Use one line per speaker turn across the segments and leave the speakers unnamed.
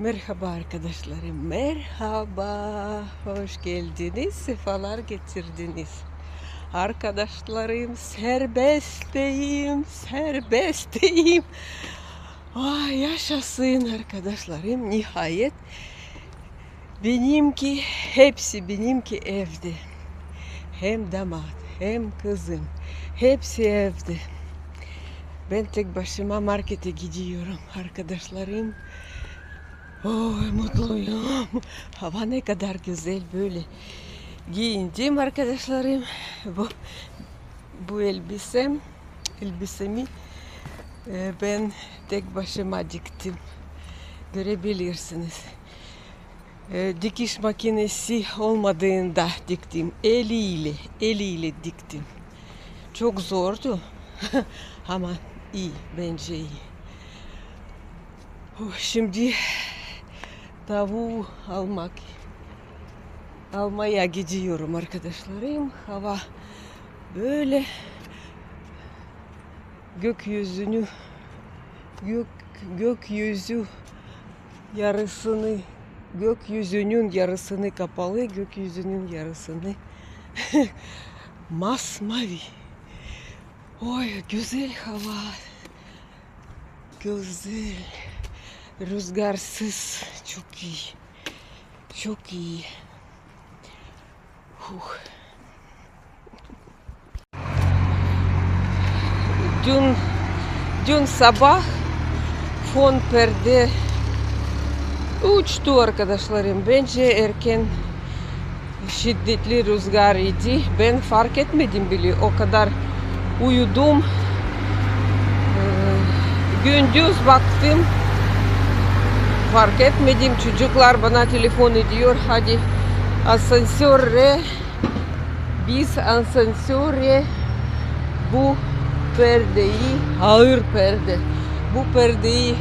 Merhaba arkadaşlarım, merhaba, hoş geldiniz, sefalar getirdiniz. Arkadaşlarım, serbesteyim, serbesteyim. Ay yaşasın arkadaşlarım, nihayet. Benimki, hepsi benimki evde. Hem damat, hem kızım, hepsi evde. Ben tek başıma markete gidiyorum arkadaşlarım. Oh mutluyum. Hava ne kadar güzel böyle. Giyindim arkadaşlarım. Bu, bu elbisem, elbisemi e, ben tek başıma diktim. Görebilirsiniz. E, Dikiş makinesi olmadığında diktim. Eliyle, eliyle diktim. Çok zordu. Ama iyi, bence iyi. Oh, Şimdi tavuğu almak almaya gidiyorum arkadaşlarım. Hava böyle gökyüzünü gök gökyüzü yarısını gökyüzünün yarısını kapalı gökyüzünün yarısını masmavi. Oy güzel hava. Güzel. Rüzgarsız. Çok iyi. Çok iyi. Huh. Dün, dün sabah fon perde uçtu arkadaşlarım. Bence erken şiddetli rüzgar idi. Ben fark etmedim bile. O kadar uyudum. Ee, gündüz baktım. Fark etmedim. Çocuklar bana telefon ediyor. Hadi asansöre. Biz asansöre. Bu perdeyi ağır perde. Bu perdeyi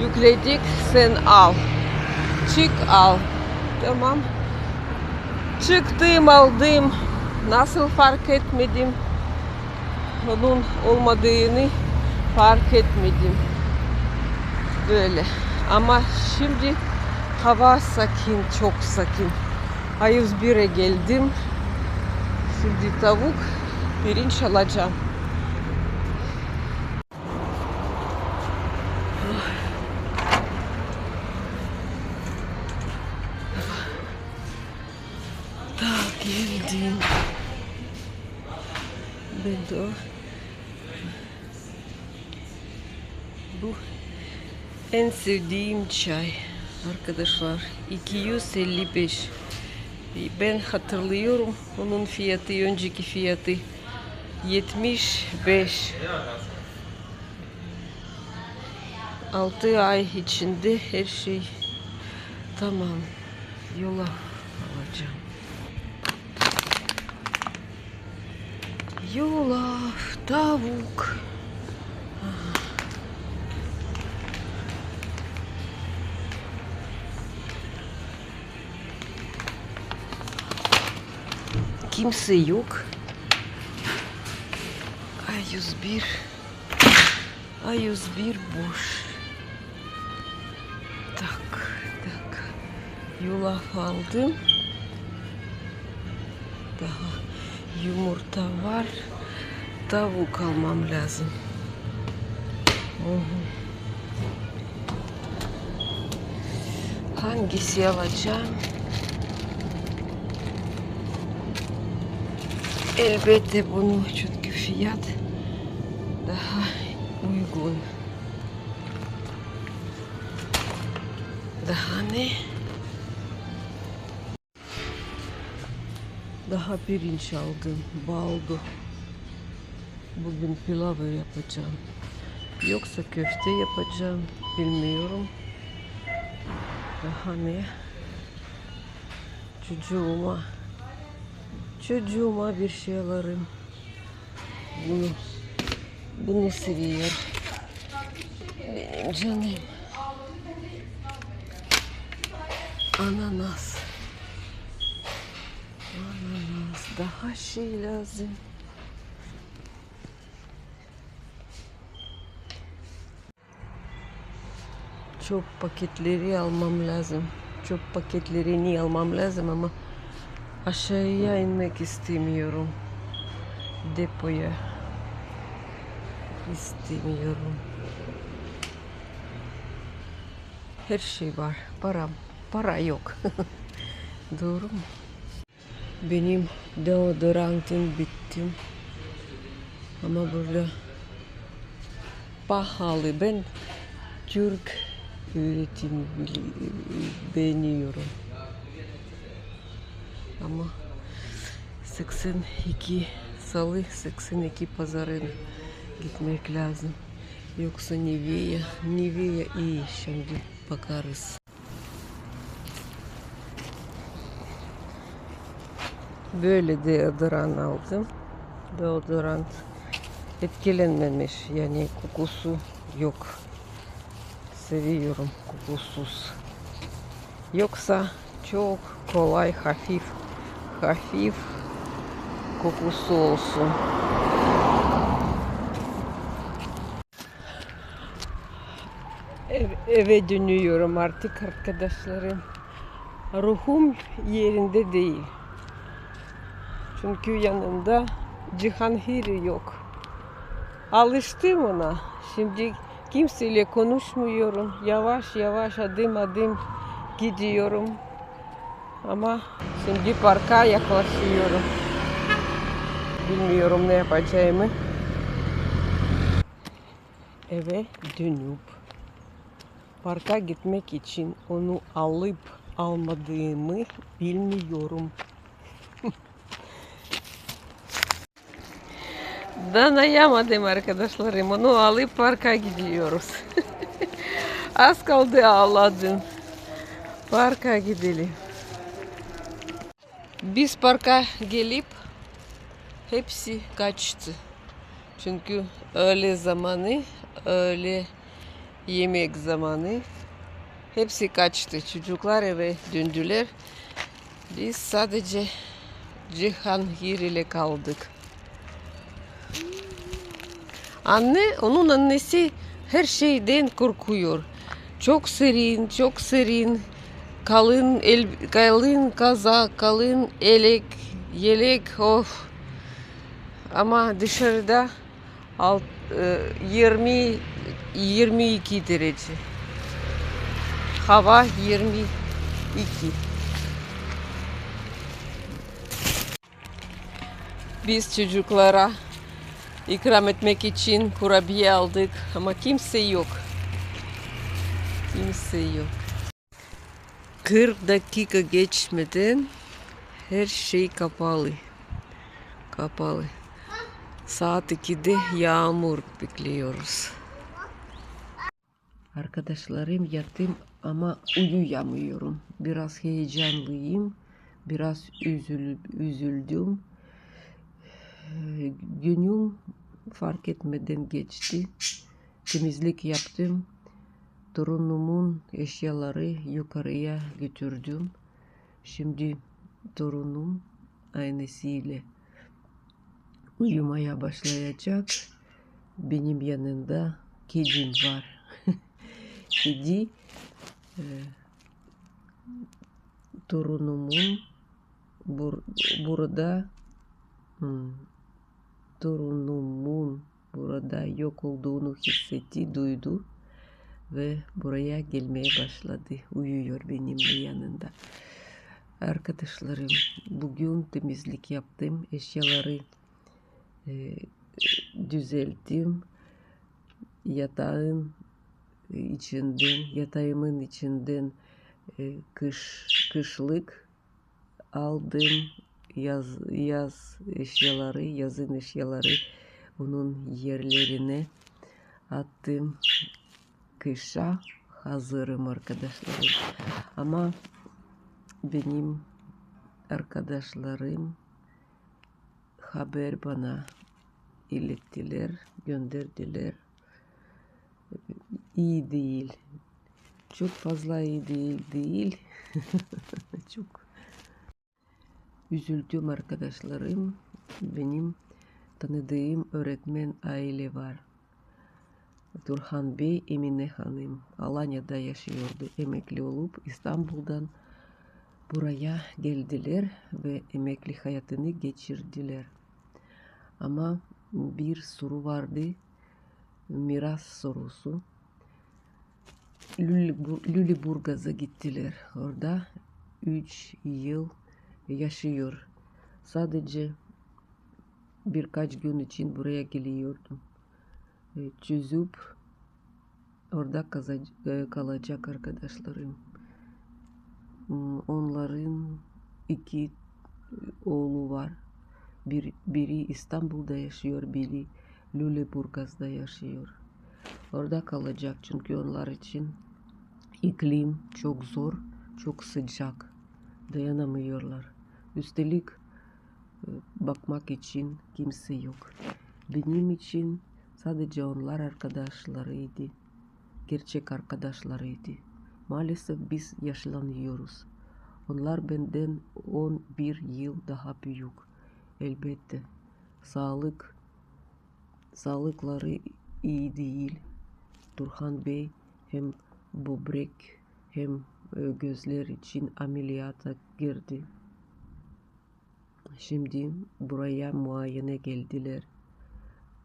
yükledik. Sen al. Çık al. Tamam. Çıktım aldım. Nasıl fark etmedim? Onun olmadığını fark etmedim. Böyle ama şimdi hava sakin çok sakin A101'e geldim şimdi tavuk pirinç alacağım geldim. Ben de. Bu en sevdiğim çay arkadaşlar 255 ben hatırlıyorum onun fiyatı önceki fiyatı 75 6 ay içinde her şey tamam yola alacağım. Yulaf tavuk Kimse yok. A101 A101 boş. Tak tak. Yulaf aldım. Daha yumurta var. Tavuk almam lazım. Oho. Hangisi alacağım? Elbette bunu çünkü fiyat daha uygun. Daha ne? Daha pirinç aldım. Baldo. Bugün pilavı yapacağım. Yoksa köfte yapacağım. Bilmiyorum. Daha ne? Çocuğuma Çocuğuma bir şey alırım. Bunu bunu seviyor. Benim canım. Ananas. Ananas. Daha şey lazım. Çok paketleri almam lazım. Çok paketlerini almam lazım ama aşağıya inmek istemiyorum. Depoya istemiyorum. Her şey var. Para, para yok. Doğru mu? Benim deodorantım bitti. Ama burada pahalı. Ben Türk üretim beğeniyorum. Ama 82 salı 82 pazarına gitmek lazım. Yoksa Nivea, Nivea iyi şimdi bakarız. Böyle deodorant aldım. Deodorant etkilenmemiş yani kokusu yok. Seviyorum kokusuz. Yoksa çok kolay hafif hafif kokusu olsun. Ev, eve dönüyorum artık arkadaşlarım. Ruhum yerinde değil. Çünkü yanımda Cihangir yok. Alıştım ona. Şimdi kimseyle konuşmuyorum. Yavaş yavaş adım adım gidiyorum. Ama şimdi parka yaklaşıyorum. Bilmiyorum ne yapacağımı. Eve dönüp parka gitmek için onu alıp almadığımı bilmiyorum. Dayanamadım arkadaşlarım. Onu alıp parka gidiyoruz. Az kaldı ağladım. Parka gidelim. Biz parka gelip hepsi kaçtı. Çünkü öğle zamanı, öğle yemek zamanı hepsi kaçtı. Çocuklar eve döndüler. Biz sadece Cihangir ile kaldık. Anne, onun annesi her şeyden korkuyor. Çok serin, çok serin. Kalın el, kalın kazak, kalın elek, yelek of. Ama dışarıda alt, e, 20 22 derece. Hava 22. Biz çocuklara ikram etmek için kurabiye aldık ama kimse yok. Kimse yok. 40 dakika geçmeden her şey kapalı. Kapalı. Saat 2'de yağmur bekliyoruz. Arkadaşlarım yattım ama uyuyamıyorum. Biraz heyecanlıyım. Biraz üzül, üzüldüm. Ee, Günüm fark etmeden geçti. Temizlik yaptım. Torunumun eşyaları yukarıya götürdüm. Şimdi torunum annesiyle uyumaya başlayacak. Benim yanında kedim var. Kedi e, torunumun bur- burada hmm, torunumun burada yok olduğunu hissetti, duydu ve buraya gelmeye başladı. Uyuyor benimle yanında. Arkadaşlarım bugün temizlik yaptım. Eşyaları e, düzelttim. Yatağın içinden, yatağımın içinden e, kış kışlık aldım yaz yaz eşyaları, yazın eşyaları onun yerlerine attım. Kışa hazırım arkadaşlarım. Ama benim arkadaşlarım haber bana ilettiler, gönderdiler. İyi değil. Çok fazla iyi değil değil. Çok üzüldüm arkadaşlarım. Benim tanıdığım öğretmen aile var. Turhan Bey, Emine Hanım Alanya'da yaşıyordu. Emekli olup İstanbul'dan buraya geldiler ve emekli hayatını geçirdiler. Ama bir soru vardı. Miras sorusu. Lüleburgaz'a gittiler. Orada 3 yıl yaşıyor. Sadece birkaç gün için buraya geliyordum. Çözüp orada kalacak arkadaşlarım. Hmm, Onların iki oğlu var. Bir, biri İstanbul'da yaşıyor, biri Lüleburgaz'da yaşıyor. Orada kalacak çünkü onlar için iklim çok zor, çok sıcak. Dayanamıyorlar. Üstelik e, bakmak için kimse yok. Benim için sadece onlar arkadaşlarıydı. Gerçek arkadaşlarıydı. Maalesef biz yaşlanıyoruz. Onlar benden 11 yıl daha büyük. Elbette. Sağlık sağlıkları iyi değil. Turhan Bey hem böbrek hem e, gözler için ameliyata girdi. Şimdi buraya muayene geldiler.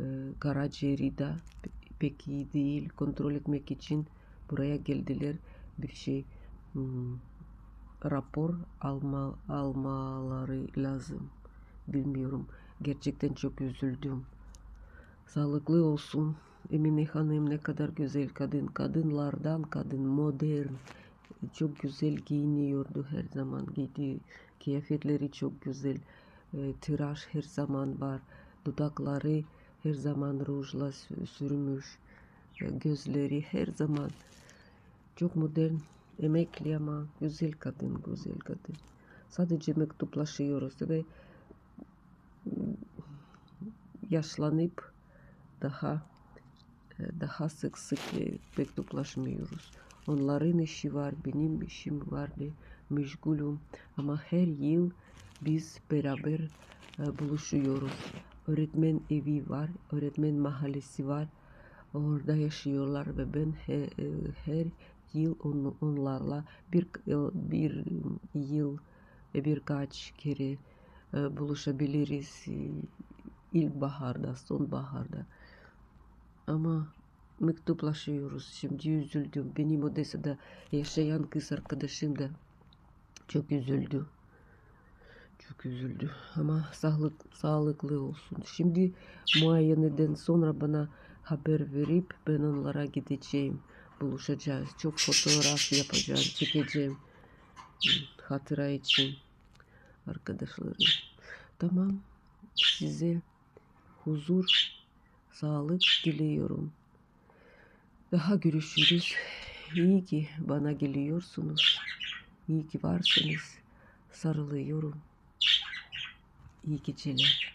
E, karaciğeri de pe- pek iyi değil. Kontrol etmek için buraya geldiler. Bir şey hmm, rapor alma, almaları lazım. Bilmiyorum. Gerçekten çok üzüldüm. Sağlıklı olsun. Emine Hanım ne kadar güzel kadın. Kadınlardan kadın modern. Çok güzel giyiniyordu her zaman. Giydi. Kıyafetleri çok güzel. E, tıraş her zaman var. Dudakları her zaman rujla sü- sürmüş. E, gözleri her zaman çok modern. Emekli ama güzel kadın, güzel kadın. Sadece mektuplaşıyoruz ve yaşlanıp daha e, daha sık sık e, mektuplaşmıyoruz. Onların işi var, benim işim vardı, meşgulüm ama her yıl biz beraber buluşuyoruz. Öğretmen evi var, öğretmen mahallesi var. Orada yaşıyorlar ve ben he- e, her yıl on- onlarla bir bir yıl ve birkaç kere e, buluşabiliriz. E, ilkbaharda, sonbaharda. Ama mektuplaşıyoruz. Şimdi üzüldüm. Benim Odessa'da yaşayan kız arkadaşım da çok üzüldü. Çok üzüldü. Ama sağlık, sağlıklı olsun. Şimdi muayeneden sonra bana haber verip ben onlara gideceğim. Buluşacağız. Çok fotoğraf yapacağım, çekeceğim. Hatıra için arkadaşlarım. Tamam. Size huzur, sağlık diliyorum. Daha görüşürüz. İyi ki bana geliyorsunuz. İyi ki varsınız. Sarılıyorum. İyi geceler.